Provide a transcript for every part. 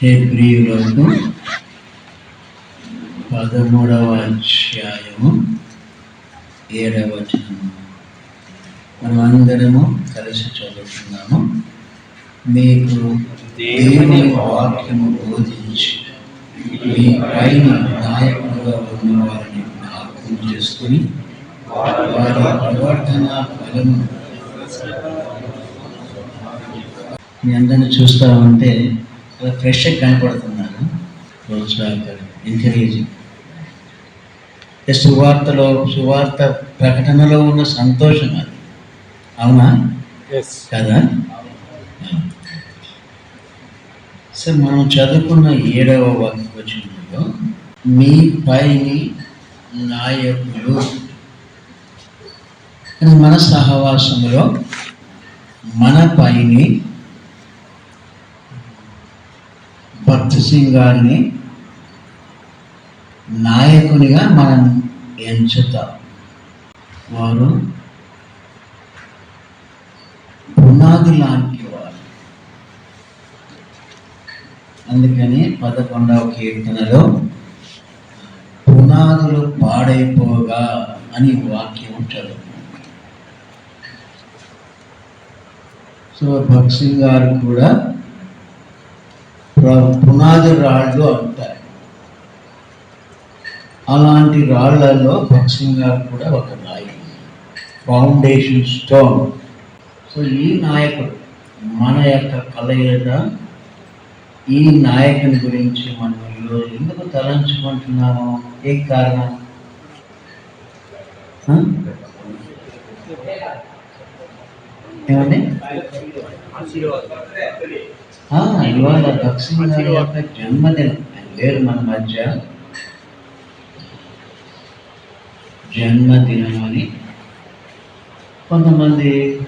హెబ్రియులకు పదమూడవ అధ్యాయము ఏడవ వచనము. మనం అందరము కలిసి చదువుతున్నాము మీకు దేవుని వాక్యము బోధించి మీ పైన నాయకుడుగా ఉన్న వారిని జ్ఞాపకం చేసుకుని వారి ప్రవర్తన ఫలము మీ అందరిని చూస్తూ ఉంటే ఫ్రెష్గా కనపడుతున్నారు ప్రోత్సాహకరం ఎంకరేజింగ్ సువార్తలో సువార్త ప్రకటనలో ఉన్న సంతోషం అది. అవునా? కదా? సార్ మనం చదువుకున్న ఏడవ వచనంలో మీ పైని నాయకులు మన సహవాసములో మన పైని భక్తి సింగ్ గారిని నాయకునిగా మనం ఎంచుతాం. వారు పునాది లాంటి వారు. అందుకని పదకొండవ కీర్తనలో పునాదులు పాడైపోగా అని వాక్యం చదువు సో భక్సింగ్ గారు కూడా పునాది రాళ్ళు అంటారు. అలాంటి రాళ్ళలో భక్త్ గారు కూడా ఒక రాయి ఫౌండేషన్ స్టోన్. సో ఈ నాయకుడు మన యొక్క కలయిక ఈ నాయకుని గురించి మనం ఈరోజు ఎందుకు తలంచుకుంటున్నాము? ఏ కారణం? ఏమండి? ఇవాళ దక్షిణ యొక్క జన్మదినం. వేరు మన మధ్య జన్మదినం అని కొంతమంది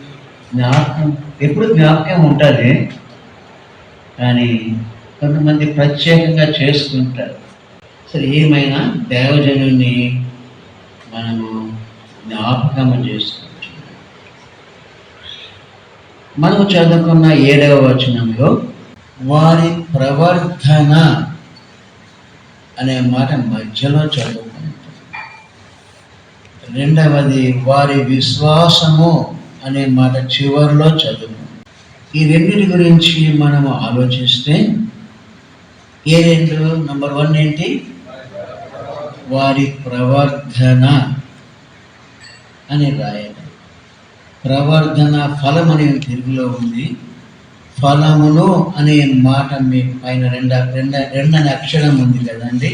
జ్ఞాపకం ఎప్పుడు జ్ఞాపకం ఉంటుంది కానీ కొంతమంది ప్రత్యేకంగా చేసుకుంటారు. అసలు ఏమైనా దేవజనుని మనము జ్ఞాపకం చేసుకుంటున్నాం మనము చదువుకున్న ఏడవ వచనంలో వారి ప్రవర్తన అనే మాట మధ్యలో చదువుకుంటాం. రెండవది వారి విశ్వాసము అనే మాట చివరిలో చదువు ఈ రెండింటి గురించి మనము ఆలోచిస్తే ఏ రెండు నంబర్ వన్ ఏంటి? వారి ప్రవర్ధన అని రాయాలి ప్రవర్ధన ఫలం అనే తెలుగులో ఉంది. ఫలమును అనే మాట మీ పైన రెండ రెండ రెండని అక్షరం ఉంది కదండి.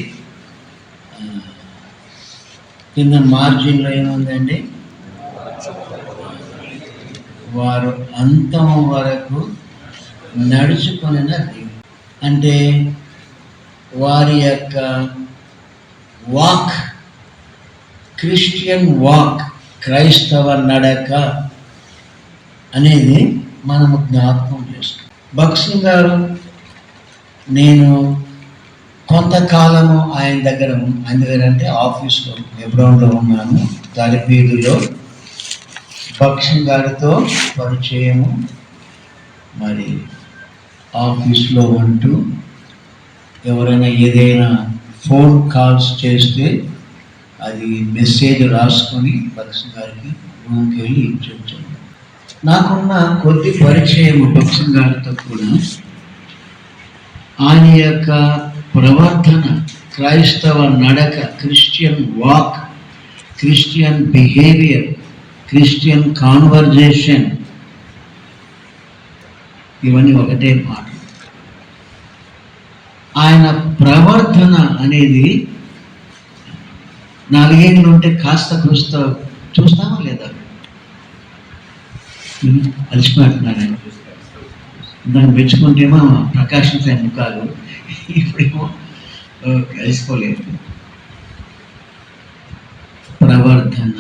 కింద మార్జిన్లో ఏముందండి? వారు అంతం వరకు నడుచుకొనినది అంటే వారి యొక్క వాక్ క్రిస్టియన్ వాక్ క్రైస్తవ నడక అనేది మనము జ్ఞాపకం చేస్తాం భక్సింగ్ గారు నేను కొంతకాలము ఆయన దగ్గర ఆయన దగ్గర అంటే ఆఫీస్లో ఎబ్రౌన్లో ఉన్నాను తలపీదులో భక్సింగ్ గారితో పరిచయము మరి ఆఫీస్లో ఉంటూ ఎవరైనా ఏదైనా ఫోన్ కాల్స్ చేస్తే అది మెసేజ్ రాసుకొని భక్సింగ్ గారికి రూమ్కి వెళ్ళి ఇచ్చొచ్చాను నాకున్న కొద్ది పరిచయం భక్సింగ్ గారితో కూడా. ఆయన యొక్క ప్రవర్తన క్రైస్తవ నడక Christian walk Christian behaviour Christian conversation ఇవన్నీ ఒకటే మాట. ఆయన ప్రవర్తన అనేది నాలుగేళ్ళు ఉంటే కాస్త కూస్త చూస్తామా లేదా? అలసిపోతున్నాను దాన్ని మెచ్చుకుంటేమో ప్రకాశించే ముఖాలు ఇప్పుడేమో కలిసిపోలేదు. ప్రవర్ధన.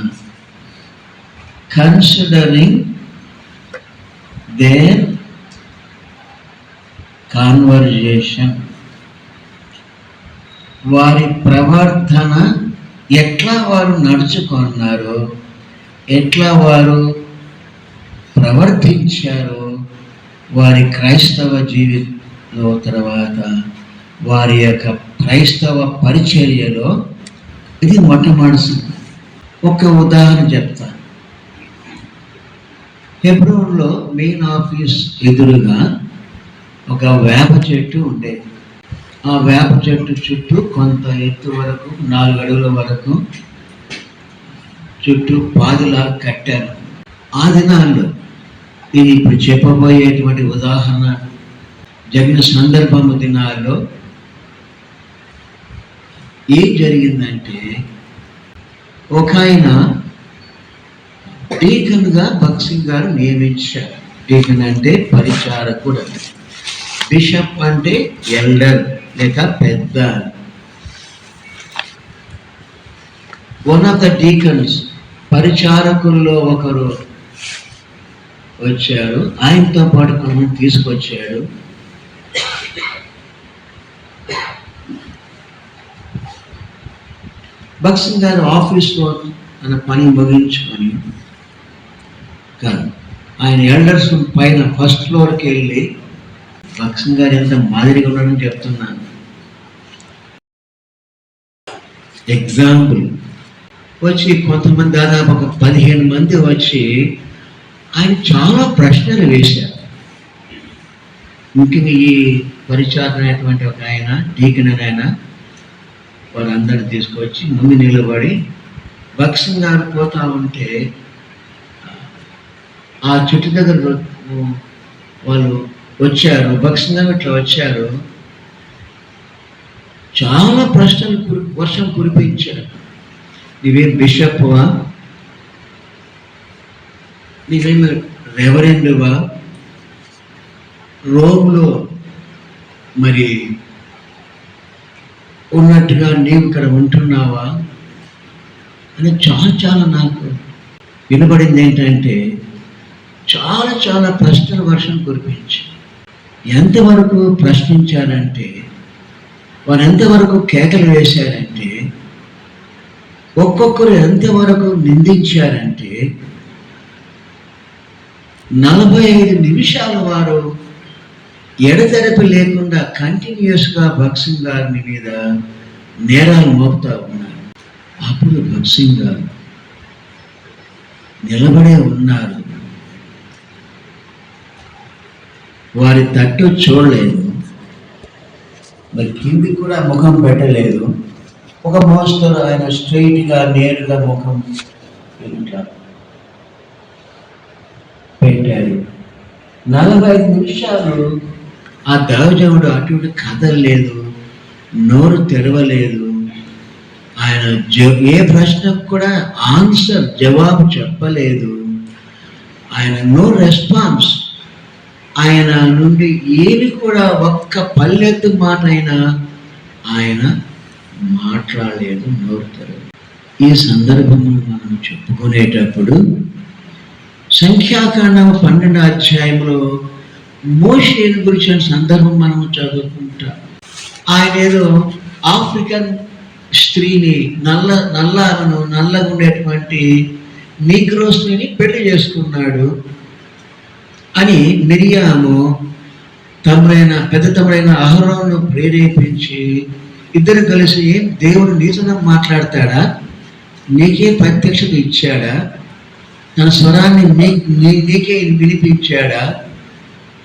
Considering their conversation. వారి ప్రవర్తన ఎట్లా వారు నడుచుకున్నారో ఎట్లా వారు ప్రవర్తించారో. వారి క్రైస్తవ జీవితంలో తర్వాత వారి యొక్క క్రైస్తవ పరిచర్యలో ఇది మొట్టమొదటి. ఒక ఉదాహరణ చెప్తాను హెబ్రోన్లో మెయిన్ ఆఫీస్ ఎదురుగా ఒక వేప చెట్టు ఉండేది. ఆ వేప చెట్టు చుట్టూ కొంత ఎత్తు వరకు నాలుగు అడుగుల వరకు చుట్టూ పాదులా కట్టారు. ఆ దినాల్లో నేను ఇప్పుడు చెప్పబోయేటువంటి ఉదాహరణ జరిగిన సందర్భము దినాల్లో ఏం జరిగిందంటే ఒక ఆయన డీకన్గా భక్సింగ్ గారు నియమించారు. డీకన్ అంటే పరిచారకుడు. బిషప్ అంటే ఎల్డర్ లేక పెద్ద. వన్ ఆఫ్ ద డీకన్స్ పరిచారకుల్లో ఒకరు. వచ్చాడు ఆయనతో పాటు కొంతమంది తీసుకొచ్చాడు భక్సింగ్ గారు ఆఫీస్లో తన పని ముగించుకొని కాదు ఆయన ఎల్డర్స్ పైన ఫస్ట్ ఫ్లోర్కి వెళ్ళి భక్సింగ్ గారు ఎంత మాదిరిగా ఉన్నాడని చెప్తున్నాను. ఎగ్జాంపుల్ వచ్చి కొంతమంది దాదాపు ఒక పదిహేను మంది వచ్చి ఆయన చాలా ప్రశ్నలు వేశారు. ముఖ్యంగా ఈ పరిచారమైనటువంటి ఒక ఆయన డీకన్ ఆయన వాళ్ళందరినీ తీసుకొచ్చి ముందు నిలబడి భక్సింగ్ గారు పోతా ఉంటే ఆ చుట్టు దగ్గర వాళ్ళు వచ్చారు భక్సింగ్ గారు ఇట్లా వచ్చారు. చాలా ప్రశ్నలు వర్షం కురిపించారు. నీవేం బిషప్వా నిజమైన రెవరెండువా రోమ్లో మరి ఉన్నట్టుగా నీవు ఇక్కడ ఉంటున్నావా అని చాలా చాలా నాకు వినబడింది ఏంటంటే చాలా చాలా ప్రశ్నల వర్షం కురిపించి. ఎంతవరకు ప్రశ్నించారంటే వారు ఎంతవరకు కేకలు వేశారంటే ఒక్కొక్కరు ఎంతవరకు నిందించారంటే నలభై ఐదు నిమిషాల వారు ఎడతెరపి లేకుండా కంటిన్యూస్గా భక్సింగ్ గారిని మీద నేరాలు మోపుతా ఉన్నారు. అప్పుడు భక్సింగ్ గారు నిలబడే ఉన్నారు. వారి తట్టు చూడలేదు. మరి కింది కూడా ముఖం పెట్టలేదు. ఒక మోస్తరు ఆయన స్ట్రైట్గా నేరుగా ముఖం ఇట్లా పెట్టాడు నలభై ఐదు నిమిషాలు ఆ దైవజనుడు అటు ఇటు కదలలేదు నోరు తెరవలేదు. ఆయన జ- ఏ ప్రశ్నకు కూడా ఆన్సర్ జవాబు చెప్పలేదు. ఆయన నో రెస్పాన్స్. ఆయన నుండి ఏమి కూడా ఒక్క పల్లెత్తు మాట అయినా ఆయన మాట్లాడలేదు నోరు తెరవలేదు. ఈ సందర్భంలో మనం చెప్పుకునేటప్పుడు సంఖ్యాకాండం పన్నెండు అధ్యాయంలో మోషేను గురించిన సందర్భం మనం చదువుకుంటాం. ఆయన ఏదో ఆఫ్రికన్ స్త్రీని నల్ల నల్లాలను నల్లగా ఉండేటువంటి నీగ్రో స్త్రీని పెళ్ళి చేసుకున్నాడు అని మిరియాము తమ్ముడైన పెద్ద తమ్ముడైన అహరోను ప్రేరేపించి ఇద్దరు కలిసి ఏం దేవుడు నీతనం మాట్లాడతాడా? నీకే ప్రత్యక్షత ఇచ్చాడా? తన స్వరాన్ని నీ నీ- నీకే వినిపించాడా?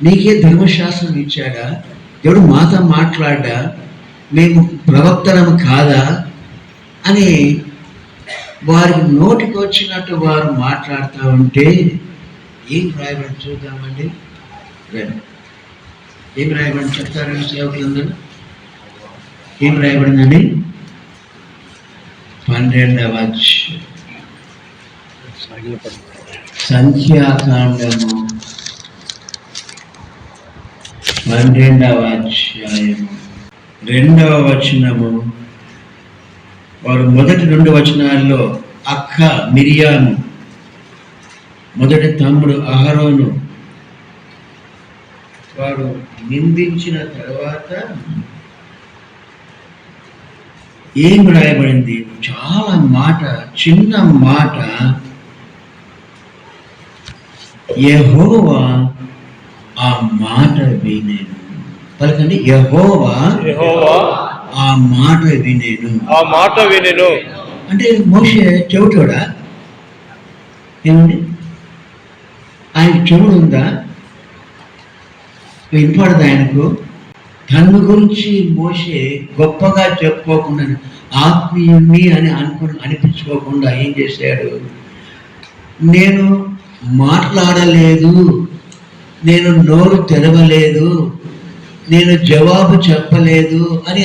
నీకే ధర్మశాస్త్రం ఇచ్చాడా? దేవుడు మాతో మాట్లాడా? మేము ప్రవక్తనము కాదా? అని వారికి నోటికి వచ్చినట్టు వారు మాట్లాడుతూ ఉంటే ఏం రాయబడి చూద్దామండి? ఏం రాయబడి చెప్తారండి సేవకులందరూ? ఏం రాయబడిందండి? పన్నెండవ అధ్యాయం. సంఖ్యాకాండము పన్నెండవ అధ్యాయము. రెండవ వచనము. వారు మొదటి రెండు వచనాల్లో అక్క మిరియాము మొదటి తమ్ముడు అహరోను వారు నిందించిన తర్వాత ఏం రాయబడింది? చాలా మాట చిన్న మాట యెహోవా ఆ మాట వినేను. పలకండి యహోవా ఆ మాట వినేను. ఆ మాట వినెను. అంటే మోషే చెవిటోడా ఏమండి? ఆయన చెవుడు ఉందా? వినపడదు ఆయనకు? తన గురించి మోసే గొప్పగా చెప్పుకోకుండా ఆత్మీయుణ్ణి అని అనుకుని అనిపించుకోకుండా ఏం చేశాడు? నేను మాట్లాడలేదు. నేను నోరు తెరవలేదు. నేను జవాబు చెప్పలేదు అని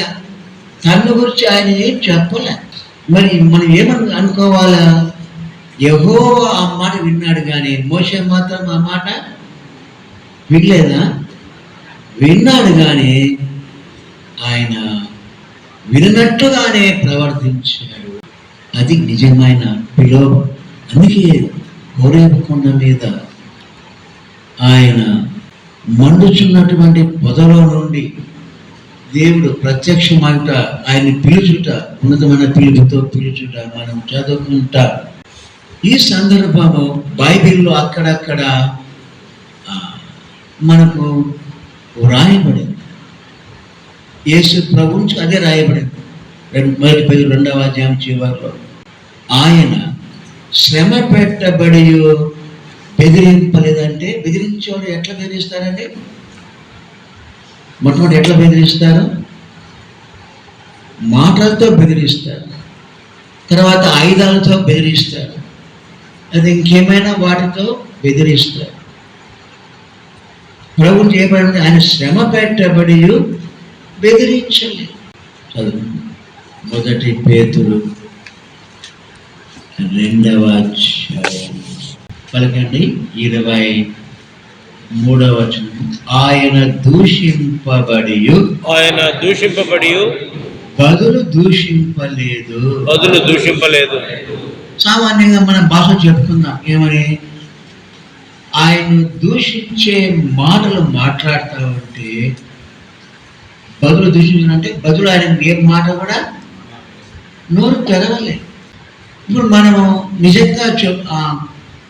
తన గురించి ఆయన ఏం చెప్పలే. మరి మనం ఏమని అనుకోవాలా? ఎవో ఆ మాట విన్నాడు కానీ మోసే మాత్రం ఆ మాట వినలేదా? విన్నాడు కానీ ఆయన వినట్టుగానే ప్రవర్తించాడు. అది నిజమైన పిలువ. అందుకే హోరేబు కొండ మీద ఆయన మండుచున్నటువంటి పొదలో నుండి దేవుడు ప్రత్యక్షమంట ఆయన పిలుచుట ఉన్నతమైన పిలుపుతో పిలుచుట మనం చదువుకుంటా. ఈ సందర్భము బైబిల్లో అక్కడక్కడ మనకు రాయబడింది యేసు ప్రభు నుంచి అదే రాయబడింది. రెండు మొదటి పది రెండవ అధ్యాయం చివరిలో. ఆయన శ్రమ పెట్టబడి బెదిరింపలేదంటే బెదిరించేవాడు ఎట్లా బెదిరిస్తారండి మొట్టమొదటి ఎట్లా బెదిరిస్తారు? మాటలతో బెదిరిస్తారు. తర్వాత ఆయుధాలతో బెదిరిస్తారు. అది ఇంకేమైనా వాటితో బెదిరిస్తారు. ప్రభు చేయబడింది ఆయన శ్రమ పెట్టబడి బెదిరించలేదు. చదువు మొదటి పేతులు రెండవ పలకండి ఇరవై మూడవ ఆయన దూషింపబడి ఆయన దూషింపబడి బదులు దూషింపలేదు. బదులు దూషింపలేదు. సామాన్యంగా మనం భాష చెప్పుకుందాం. ఏమని? ఆయన దూషించే మాటలు మాట్లాడుతూ ఉంటే బదులు దూషించాలంటే బదులు ఆయన ఏ మాట కూడా నోరు తెరవలే. ఇప్పుడు మనము నిజంగా చెప్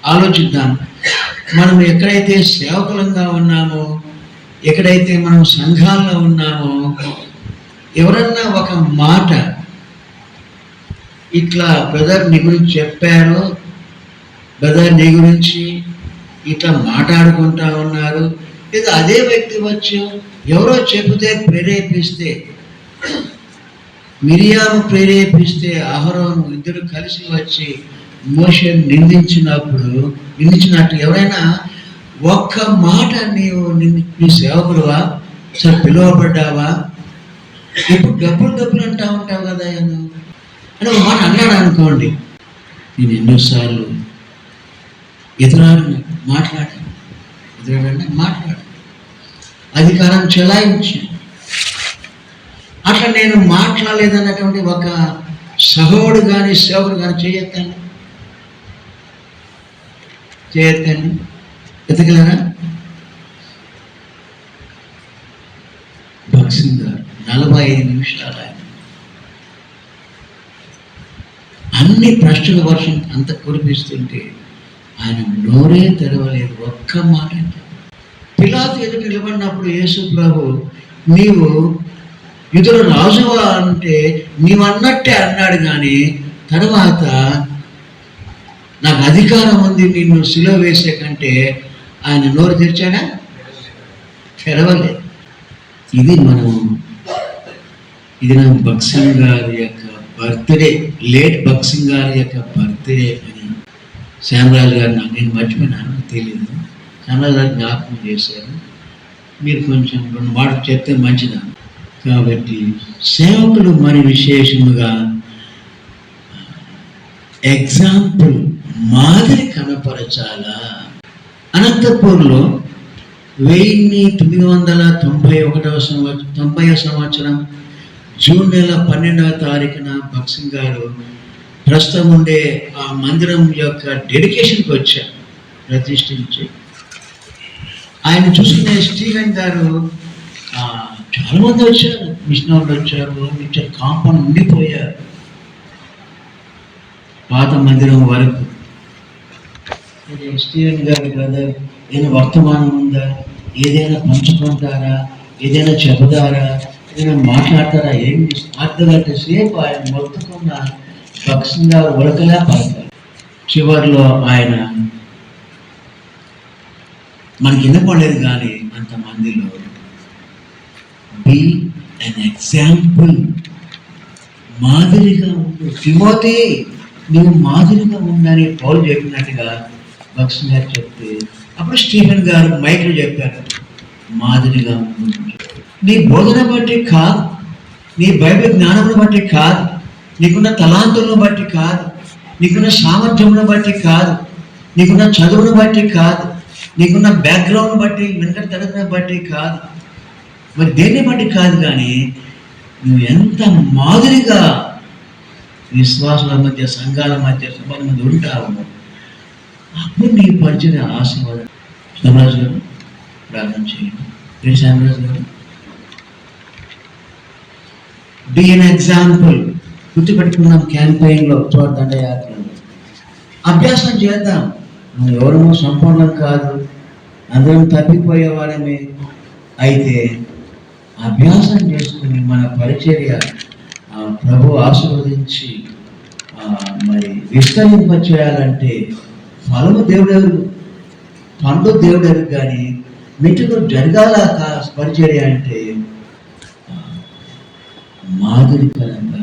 ఆలోచిద్దాం. మనం ఎక్కడైతే సేవకులంగా ఉన్నామో ఎక్కడైతే మనం సంఘాల్లో ఉన్నామో ఎవరన్నా ఒక మాట ఇట్లా బ్రదర్ నీ గురించి చెప్పారు బ్రదర్ నీ గురించి ఇట్లా మాట్లాడుకుంటా ఉన్నారు లేదా అదే వ్యక్తి వచ్చి ఎవరో చెబితే ప్రేరేపిస్తే మిరియాను ప్రేరేపిస్తే అహరోను ఇద్దరు కలిసి వచ్చి మోషన్ నిందించినప్పుడు నిందించినట్టు ఎవరైనా ఒక్క మాట నీవు నిన్ను- నీ సేవకుడువా? సరే పిలువబడ్డావా? ఇప్పుడు డబ్బులు డబ్బులు అంటా ఉంటావు కదా నువ్వు అని ఒక మాట అన్నాడు అనుకోండి. నేను ఎన్నోసార్లు ఎదురాడిన మాట్లాడాను. ఎదురాడని మాట్లాడాను. అధికారం చెలాయించాను. అట్లా నేను మాట్లాడలేదన్నటువంటి ఒక సహోడు కానీ సేవకుడు కానీ చేయొద్దండి. చేయొద్దండి. ఎదగలరా? భక్సింగ్ గారు నలభై ఐదు నిమిషాలు ఆయన. అన్ని ప్రశ్నల వర్షం అంత కురిపిస్తుంటే ఆయన నోరే తెరవలేదు ఒక్క మాట పిలాతు ఎదుట నిలబడినప్పుడు యేసు ప్రభు నీవు ఇతరు రాజువా అంటే నీవన్నట్టే అన్నాడు కానీ తర్వాత నాకు అధికారం ఉంది నిన్ను సిలో వేసే కంటే ఆయన నోరు తెరిచాడా? తెరవలేదు ఇది మనం ఇది నా బక్సింగ్ గారి యొక్క బర్త్డే లేట్ బక్సింగ్ గారి యొక్క బర్త్డే అని శ్యామరాజు గారు నాకు నేను మర్చిపోయినాను తెలియదు శ్యామరాజు గారు జ్ఞాపకం చేశారు. మీరు కొంచెం రెండు మాటలు చెప్తే మంచిదాన్ని కాబట్టి సేవకులు మరి విశేషముగా ఎగ్జాంపుల్ మాదిరి కనపరచాలా? అనంతపూర్లో వెయ్యి తొమ్మిది వందల తొంభై ఒకటవ సంవత్సరం తొంభై సంవత్సరం జూన్ నెల పన్నెండవ తారీఖున భక్సింగ్ గారు ప్రస్తుతం ఉండే ఆ మందిరం యొక్క డెడికేషన్కి వచ్చారు ప్రతిష్ఠించి. ఆయన చూసుకునే స్టీవెన్ గారు చాలా మంది వచ్చారు మిషనర్లు వచ్చారు వచ్చారు కాంపౌండ్ ఉండిపోయారు. పాత మందిరం వరకు. ఇది స్టీవెన్ గారి బ్రదర్ ఏదైనా వర్తమానం ఉందా ఏదైనా పంచుకుంటారా ఏదైనా చెబుతారా ఏదైనా మాట్లాడతారా ఏం అర్ధ సేపు ఆయన మొత్తుకున్న పక్షంగా గారు ఉడకలే పడతారు. చివరిలో ఆయన మనకి వినపడలేదు కానీ అంతమందిలో బీ అన్ ఎగ్జాంపుల్ మాదిరిగా ఉండు. తిమోతి నువ్వు మాదిరిగా ఉండని పౌలు చెప్పినట్టుగా భక్సింగ్ గారు చెప్తే అప్పుడు స్టీఫెన్ గారు మైక్లో చెప్పారు మాదిరిగా ఉండు. నీ బోధన బట్టి కాదు నీ బైబిల్ జ్ఞానమును బట్టి కాదు నీకున్న తలాంతులను బట్టి కాదు నీకున్న సామర్థ్యమును బట్టి కాదు నీకున్న చదువును బట్టి కాదు నీకున్న బ్యాక్గ్రౌండ్ బట్టి వెనక తరగతిని బట్టి కాదు మరి దేన్ని బట్టి కాదు కానీ నువ్వు ఎంత మాదిరిగా విశ్వాసుల మధ్య సంఘాల మధ్య సభల మధ్య ఉంటావు అప్పుడు నీ పరిచయ ఆశీర్వాదం. సమరాజు గారు ప్రార్థన చేయండి. ఏ గారు బి అన్ ఎగ్జాంపుల్ గుర్తుపెట్టుకున్నాం క్యాంపెయిన్లో దండయాత్రలో. అభ్యాసం చేద్దాం. మనం ఎవరమో సంపూర్ణం కాదు. అందరం తప్పిపోయేవారమే. అయితే అభ్యాసం చేసుకుని మన పరిచర్య ప్రభు ఆశీర్వదించి మరి విస్తరింప చేయాలంటే ఫలము దేవుడెవరు? పండు దేవుడెవరు కానీ మిటుకు జరగాల పరిచర్య అంటే మాదిరికరంగా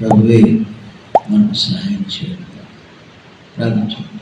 ప్రభువే మనకు సహాయం చేయాలి ప్రార్థించండి